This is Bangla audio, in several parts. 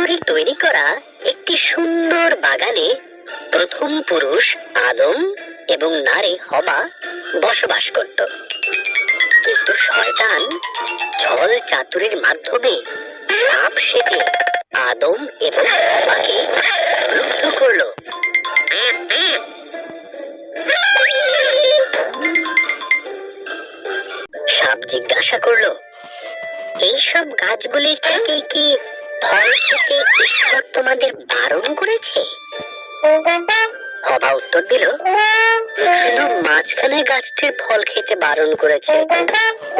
ঈশ্বরের তৈরি করা একটি সুন্দর বাগানে প্রথম পুরুষ, আদম এবং নারী হবা বসবাস করত। কিন্তু শয়তান ছল চাতুরির মাধ্যমে সাপ সেজে আদম এবং হবাকে লুপ্ত করল। সাপ জিজ্ঞাসা করল এইসব গাছগুলির থেকে কি ফল ঈশ্বর তোমাদের বারণ করেছে? হবা উত্তর দিল, শুধু মাঝখানে গাছটির ফল খেতে বারণ করেছে।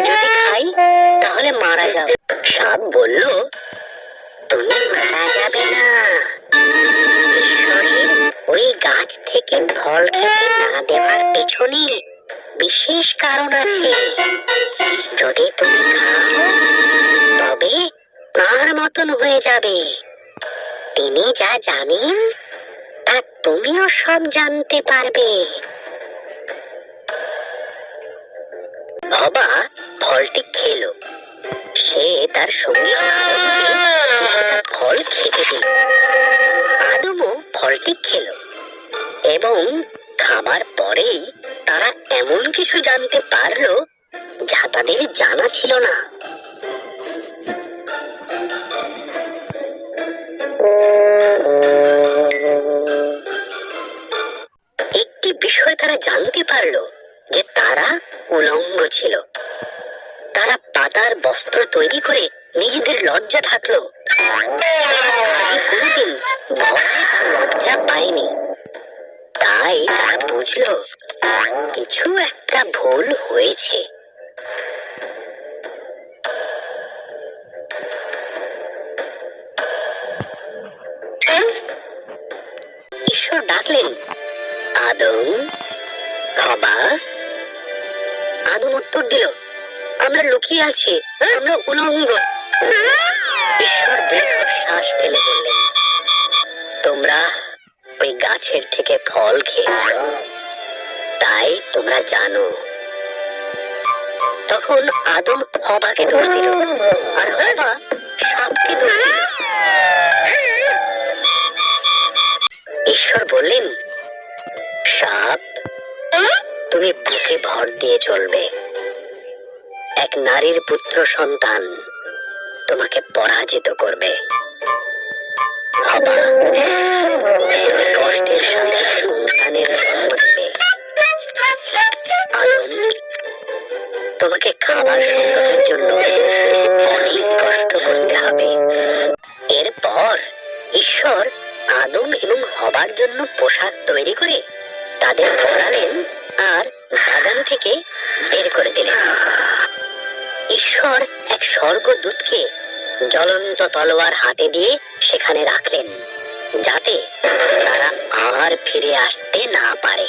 যদি খাই, তাহলে মারা যাও। সাপ বলল, তুমি মারা যাবে না। ঈশ্বরের ওই গাছ থেকে ফল খেতে না দেওয়ার পেছনে বিশেষ কারণ আছে। যদি তুমি খাও, তবে তার মতন হয়ে যাবে। তিনি যা জানেন, তা তুমিও সব জানতে পারবে। হবা ফলটি খেলো। সে তার সঙ্গে ফল খেতে দিল। আদমও ফলটি খেলো এবং খাবার পরেই তারা এমন কিছু জানতে পারল যা তাদের জানা ছিল না। তারা জানতে পারল যে তারা উলঙ্গ ছিল। তারা পাতার বস্ত্র তৈরি করে নিজেদের লজ্জা থাকল কোনোদিন লজ্জা পায়নি। তাই তারা বুঝলো, কিছু একটা ভুল হয়েছে। ঈশ্বর ডাকলেন, আদম হবা আদম উত্তর দিল, আমরা লুকিয়ে আছি, আমরা উলঙ্গ। ঈশ্বর শ্বাস ফেলে বললেন, তোমরা ওই গাছের থেকে ফল খেয়েছ, তাই তোমরা জানো। তখন আদম হবাকে দোষ দিল, আর হবা সাপকে দোষ দিল। তুমি বুকে ভর দিয়ে চলবে। এক নারীর পুত্র সন্তান তোমাকে পরাজিত করবে। তোমাকে খাবার সংগ্রহের জন্য অনেক কষ্ট করতে হবে। এরপর ঈশ্বর আদম এবং হবার জন্য পোশাক তৈরি করে তাদের পড়ালেন আর বাগান থেকে বের করে দিলেন। ঈশ্বর এক স্বর্গদূতকে জ্বলন্ত তলোয়ার হাতে দিয়ে সেখানে রাখলেন, যাতে তারা আর ফিরে আসতে না পারে।